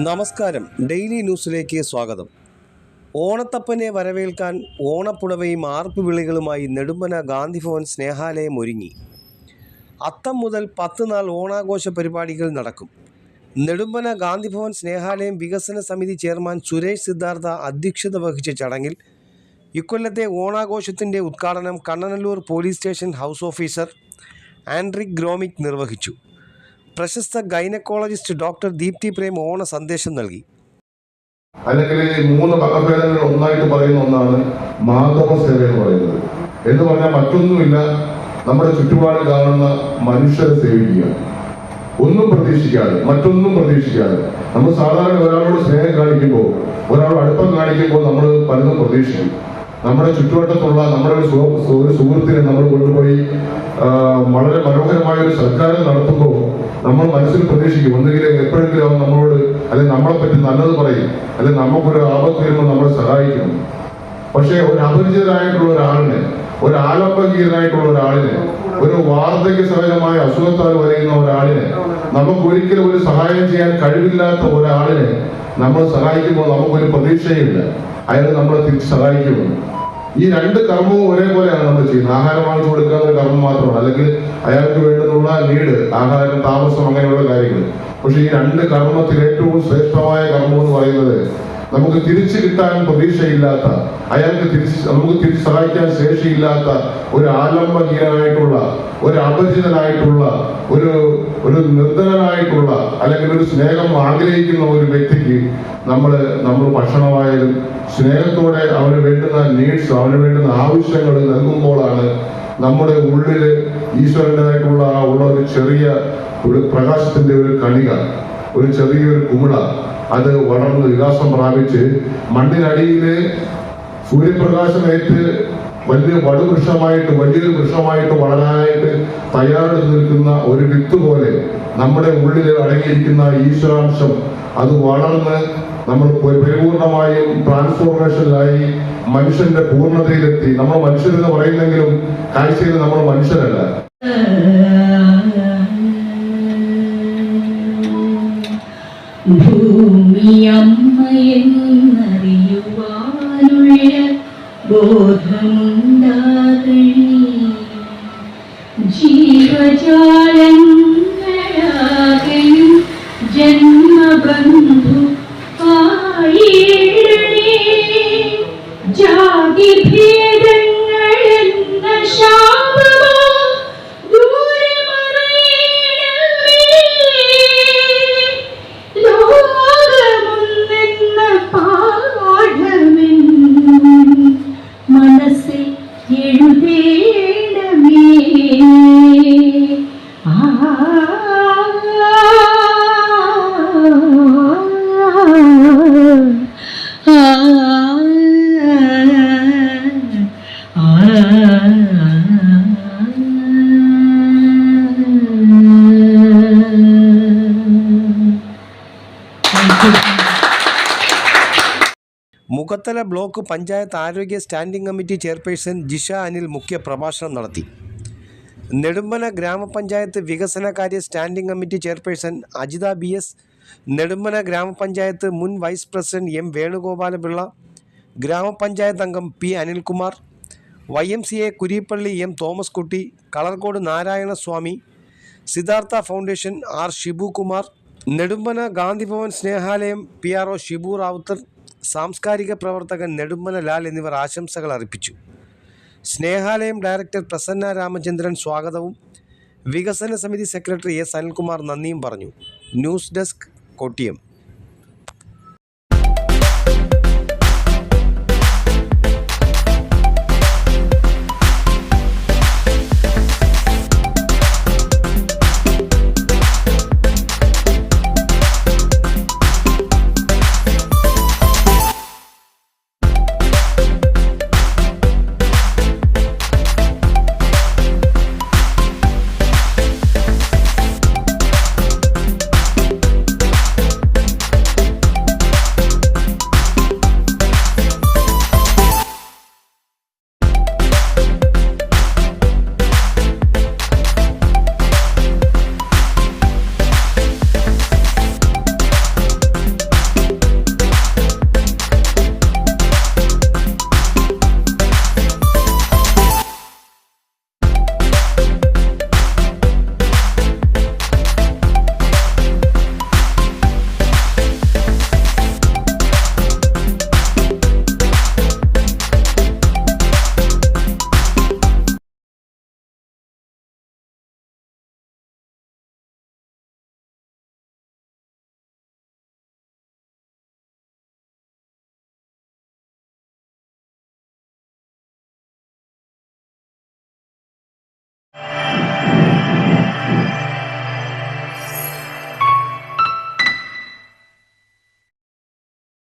നമസ്കാരം. ഡെയിലി ന്യൂസിലേക്ക് സ്വാഗതം. ഓണത്തപ്പനെ വരവേൽക്കാൻ ഓണപ്പുടവയും ആർപ്പുവിളികളുമായി നെടുമ്പന ഗാന്ധിഭവൻ സ്നേഹാലയം ഒരുങ്ങി. അത്തം മുതൽ പത്ത് നാൾ ഓണാഘോഷ പരിപാടികൾ നടക്കും. നെടുമ്പന ഗാന്ധിഭവൻ സ്നേഹാലയം വികസന സമിതി ചെയർമാൻ സുരേഷ് സിദ്ധാർത്ഥ അധ്യക്ഷത വഹിച്ച ചടങ്ങിൽ ഇക്കൊല്ലത്തെ ഓണാഘോഷത്തിന്റെ ഉദ്ഘാടനം Kannanallur police station house officer Andrich ഗ്രോമിക് നിർവഹിച്ചു. പ്രശസ്ത ഗൈനക്കോളജിസ്റ്റ് ഡോക്ടർ ദീപ്തി പ്രേം ഓണ സന്ദേശം നൽകി. അല്ലെങ്കിൽ മൂന്ന് വകഭേദങ്ങൾ ഒന്നായിട്ട് പറയുന്ന ഒന്നാണ് മാധവ സേവ എന്ന് പറയുന്നത്. എന്ന് പറഞ്ഞാൽ മറ്റൊന്നുമില്ല നമ്മുടെ ചുറ്റുപാട് കാണുന്ന മനുഷ്യരെ സേവിക്കുക. ഒന്നും പ്രതീക്ഷിക്കാതെ മറ്റൊന്നും പ്രതീക്ഷിക്കാതെ. നമ്മൾ സാധാരണ ഒരാളോട് സ്നേഹം കാണിക്കുമ്പോൾ ഒരാളോട് അടുപ്പം കാണിക്കുമ്പോൾ നമ്മൾ പലതും പ്രതീക്ഷിക്കും. നമ്മുടെ ചുറ്റുവട്ടത്തുള്ള നമ്മുടെ ഒരു സുഹൃത്തിനെ നമ്മൾ കൊണ്ടുപോയി വളരെ മനോഹരമായ ഒരു സൽക്കാരം നടത്തുമ്പോൾ നമ്മൾ മനസ്സിൽ പ്രതീക്ഷിക്കും. ഒന്നുകിൽ എപ്പോഴെങ്കിലും അവൻ നമ്മളോട് അല്ലെങ്കിൽ നമ്മളെ പറ്റി നല്ലത് പറയും. അല്ലെങ്കിൽ നമുക്കൊരു ആപത്ത് വരുമ്പോൾ നമ്മളെ സഹായിക്കും. പക്ഷേ ഒരു അപരിചിതരായിട്ടുള്ള ഒരാളിനെ ഒരു ആലംബകീയനായിട്ടുള്ള ഒരാളിനെ ഒരു വാർദ്ധക്യ സഹജമായ അസുഖത്താൽ വരയുന്ന ഒരാളിനെ നമുക്ക് ഒരിക്കലും ഒരു സഹായം ചെയ്യാൻ കഴിവില്ലാത്ത ഒരാളിനെ നമ്മൾ സഹായിക്കുമ്പോൾ നമുക്കൊരു പ്രതീക്ഷയില്ല അയാൾ നമ്മളെ തിരിച്ച് സഹായിക്കുമെന്ന് ഈ രണ്ട് കർമ്മവും ഒരേപോലെയാണ് നമ്മൾ ചെയ്യുന്നത്. ആഹാരം വാങ്ങിച്ചു കൊടുക്കുക കർമ്മം മാത്രമാണ്. അല്ലെങ്കിൽ അയാൾക്ക് വേണ്ടുന്നുള്ള നീട് ആഹാരം താമസം അങ്ങനെയുള്ള കാര്യങ്ങൾ. പക്ഷെ ഈ രണ്ട് കർമ്മത്തിൽ ഏറ്റവും ശ്രേഷ്ഠമായ കർമ്മം എന്ന് പറയുന്നത് നമുക്ക് തിരിച്ചു കിട്ടാൻ പ്രതീക്ഷയില്ലാത്ത അയാൾക്ക് തിരിച്ച് നമുക്ക് തിരിച്ച് സഹായിക്കാൻ ശേഷിയില്ലാത്ത ഒരു ആലംബഹീനനായിട്ടുള്ള ഒരു അപരിചിതനായിട്ടുള്ള ഒരു ഒരു നിർദ്ധനായിട്ടുള്ള അല്ലെങ്കിൽ ഒരു സ്നേഹം ആഗ്രഹിക്കുന്ന ഒരു വ്യക്തിക്ക് നമ്മൾ നമ്മൾ ഭക്ഷണമായാലും സ്നേഹത്തോടെ അവന് വേണ്ടുന്ന നീഡ്സ് അവന് വേണ്ടുന്ന ആവശ്യങ്ങൾ നൽകുമ്പോഴാണ് നമ്മുടെ ഉള്ളിൽ ഈശ്വരന്റെതായിട്ടുള്ള ആ ഉള്ള ഒരു ചെറിയ ഒരു പ്രകാശത്തിന്റെ ഒരു കണിക ഒരു ചെറിയൊരു കുമിള അത് വളർന്ന് വികാസം പ്രാപിച്ച് മണ്ണിനടിയിൽ സൂര്യപ്രകാശം ഏറ്റ് വലിയ വടുവൃക്ഷമായിട്ട് വലിയൊരു വൃക്ഷമായിട്ട് വളരാനായിട്ട് തയ്യാറെടുത്ത് നിൽക്കുന്ന ഒരു വിത്ത് പോലെ നമ്മുടെ ഉള്ളിൽ അടങ്ങിയിരിക്കുന്ന ഈശ്വരാംശം അത് വളർന്ന് നമ്മൾ പരി- പരിപൂർണമായും ട്രാൻസ്ഫോർമേഷനിലായി മനുഷ്യന്റെ പൂർണതയിലെത്തി. നമ്മൾ മനുഷ്യരെന്ന് പറയുന്നെങ്കിലും കാഴ്ചയിൽ നമ്മൾ മനുഷ്യരല്ല. ഭൂമിയമ്മയെന്നറിയുവാനുള്ള ബോധമുണ്ടാകണേ. ജീവജാലങ്ങളാകണം മുഖത്തല ബ്ലോക്ക് പഞ്ചായത്ത് ആരോഗ്യ standing committee chairperson Jisha Anil മുഖ്യ പ്രഭാഷണം നടത്തി. നെടുമ്പന ഗ്രാമപഞ്ചായത്ത് വികസനകാര്യ standing committee chairperson Ajitha B S Nedumpana grama panchayat മുൻ vice president M Venugopala Pillai grama panchayat അംഗം P Anilkumar Y M C A Kurippally M Thomas Kutty Kalarcode Narayanaswamy Siddhartha foundation R Shibu Kumar Nedumpana Gandhi Bhavan Snehalayam P R O Shibu Rawther സാംസ്കാരിക പ്രവർത്തകൻ നെടുമ്പന ലാൽ എന്നിവർ ആശംസകൾ അർപ്പിച്ചു. Snehalayam director Prasanna Ramachandran സ്വാഗതവും. വികസന സമിതി secretary S Anilkumar നന്ദിയും പറഞ്ഞു. News desk Kottiyam.